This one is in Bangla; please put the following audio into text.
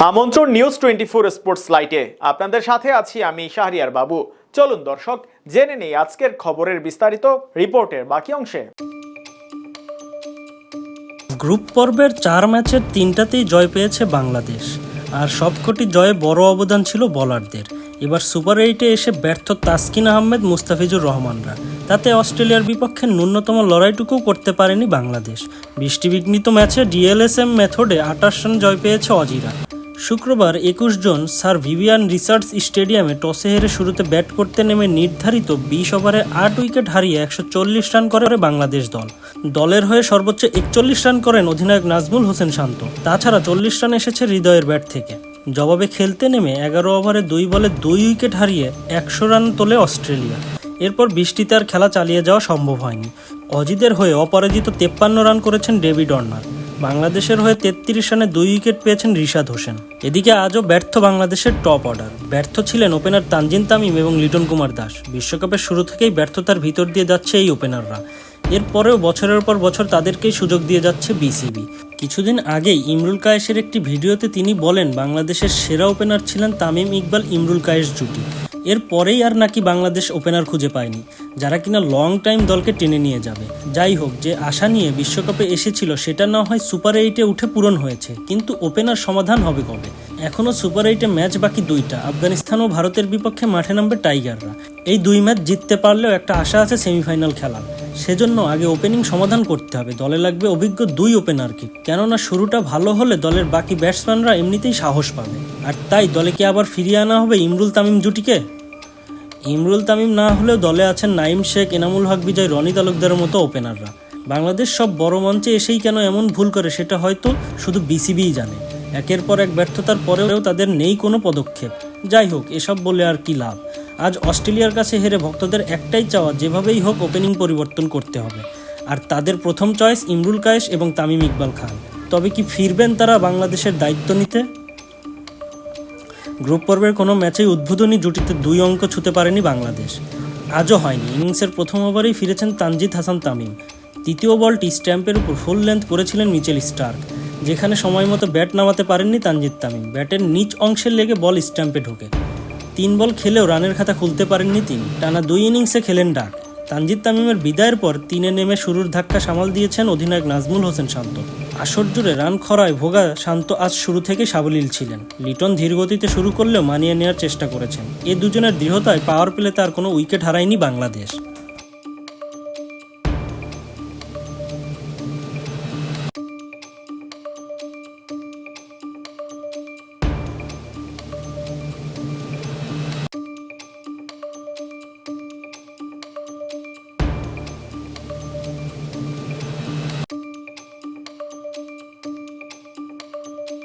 আমন্ত্রণ নিউজ টোয়েন্টি ফোর স্পোর্টস লাইটে আপনাদের সাথে আছি আমি শাহরিয়ার বাবু। চলুন দর্শক, জেনে নেই আজকের খবরের বিস্তারিত রিপোর্টের বাকি অংশে। গ্রুপ পর্বের চার ম্যাচের তিনটাতেই জয় পেয়েছে বাংলাদেশ। আর সবকটি জয়ে বড় অবদান ছিল বলারদের। এবার সুপার এইটে এসে ব্যর্থ তাসকিন আহমেদ, মুস্তাফিজুর রহমানরা। তাতে অস্ট্রেলিয়ার বিপক্ষে ন্যূনতম লড়াইটুকু করতে পারেনি বাংলাদেশ। বৃষ্টিবিঘ্নিত ম্যাচে ডিএলএসএম মেথডে আটাশ রান জয় পেয়েছে অজিরা। শুক্রবার একুশ জন স্যার ভিভিয়ান রিসার্চ স্টেডিয়ামে টসে হেরে শুরুতে ব্যাট করতে নেমে নির্ধারিত বিশ ওভারে আট উইকেট হারিয়ে একশো চল্লিশ রান করে বাংলাদেশ দল। দলের হয়ে সর্বোচ্চ একচল্লিশ রান করেন অধিনায়ক নাজমুল হোসেন শান্ত। তাছাড়া চল্লিশ রান এসেছে হৃদয়ের ব্যাট থেকে। জবাবে খেলতে নেমে এগারো ওভারে দুই বলে দুই উইকেট হারিয়ে একশো রান তোলে অস্ট্রেলিয়া। এরপর বৃষ্টিতে আর খেলা চালিয়ে যাওয়া সম্ভব হয়নি। অজিদের হয়ে অপরাজিত তেপ্পান্ন রান করেছেন ডেভিড অর্নার। বাংলাদেশের হয়ে তেত্রিশ রানে দুই উইকেট পেয়েছেন রিশাদ হোসেন। এদিকে আজও ব্যর্থ বাংলাদেশের টপ অর্ডার। ব্যর্থ ছিলেন ওপেনার তানজিন তামিম এবং লিটন কুমার দাস। বিশ্বকাপের শুরু থেকেই ব্যর্থতার ভিতর দিয়ে যাচ্ছে এই ওপেনাররা। এরপরেও বছরের পর বছর তাদেরকেই সুযোগ দিয়ে যাচ্ছে বিসিবি। কিছুদিন আগেই ইমরুল কায়েসের একটি ভিডিওতে তিনি বলেন, বাংলাদেশের সেরা ওপেনার ছিলেন তামিম ইকবাল ইমরুল কায়েস জুটি। এর পরেই আর নাকি বাংলাদেশ ওপেনার খুঁজে পায়নি, যারা কিনা লং টাইম দলকে টেনে নিয়ে যাবে। যাই হোক, যে আশা নিয়ে বিশ্বকাপে এসেছিল সেটা না হয় সুপার এইটে উঠে পূরণ হয়েছে, কিন্তু ওপেনার সমাধান হবে কবে? এখনও সুপার এইটে ম্যাচ বাকি দুইটা, আফগানিস্তান ও ভারতের বিপক্ষে মাঠে নামবে টাইগাররা। এই দুই ম্যাচ জিততে পারলেও একটা আশা আছে সেমিফাইনাল খেলার। সেজন্য আগে ওপেনিং সমাধান করতে হবে। দলে লাগবে অভিজ্ঞ দুই ওপেনারকে। কেননা শুরুটা ভালো হলে দলের বাকি ব্যাটসম্যানরা এমনিতেই সাহস পাবে। আর তাই দলে কি আবার ফিরিয়ে আনা হবে ইমরুল তামিম জুটিকে? ইমরুল তামিম না হলেও দলে আছেন নাইম শেখ, এনামুল হক, বিজয়, রনি তালুকদারের মতো ওপেনাররা। বাংলাদেশ সব বড় মঞ্চে এসেই কেন এমন ভুল করে সেটা হয়তো শুধু বিসিবিই জানে। একের পর এক ব্যর্থতার পরেও তাদের নেই কোনো পদক্ষেপ। যাই হোক, এসব বলে আর কি লাভ? আজ অস্ট্রেলিয়ার কাছে হেরে ভক্তদের একটাই চাওয়া, যেভাবেই হোক ওপেনিং পরিবর্তন করতে হবে। আর তাদের প্রথম চয়েস ইমরুল কায়েস এবং তামিম ইকবাল খান। তবে কি ফিরবেন তারা বাংলাদেশের দায়িত্ব নিতে? গ্রুপ পর্বের কোনো ম্যাচেই উদ্বোধনী জুটিতে দুই অঙ্ক ছুতে পারেনি বাংলাদেশ। আজও হয়নি। ইনিংসের প্রথম ওভারেই ফিরেছেন তানজিদ হাসান তামিম। তৃতীয় বলটি স্ট্যাম্পের উপর ফুল লেন্থ করেছিলেন মিচেল স্টার্ক, যেখানে সময় মতো ব্যাট নামাতে পারেননি তানজিদ তামিম। ব্যাটের নিচ অংশের লেগে বল স্ট্যাম্পে ঢোকে। তিন বল খেলেও রানের খাতা খুলতে পারেননি তিনি। টানা দুই ইনিংসে খেলেন ডাক। তানজিদ তামিমের বিদায়ের পর তিনে নেমে শুরুর ধাক্কা সামাল দিয়েছেন অধিনায়ক নাজমুল হোসেন শান্ত। আসর জুড়ে রান খরায় ভোগা শান্ত আজ শুরু থেকে সাবলীল ছিলেন। লিটন ধীরগতিতে শুরু করলেও মানিয়ে নেওয়ার চেষ্টা করেছেন। এ দুজনের দৃঢ়তায় পাওয়ার প্লেতে আর কোনো উইকেট হারায়নি বাংলাদেশ।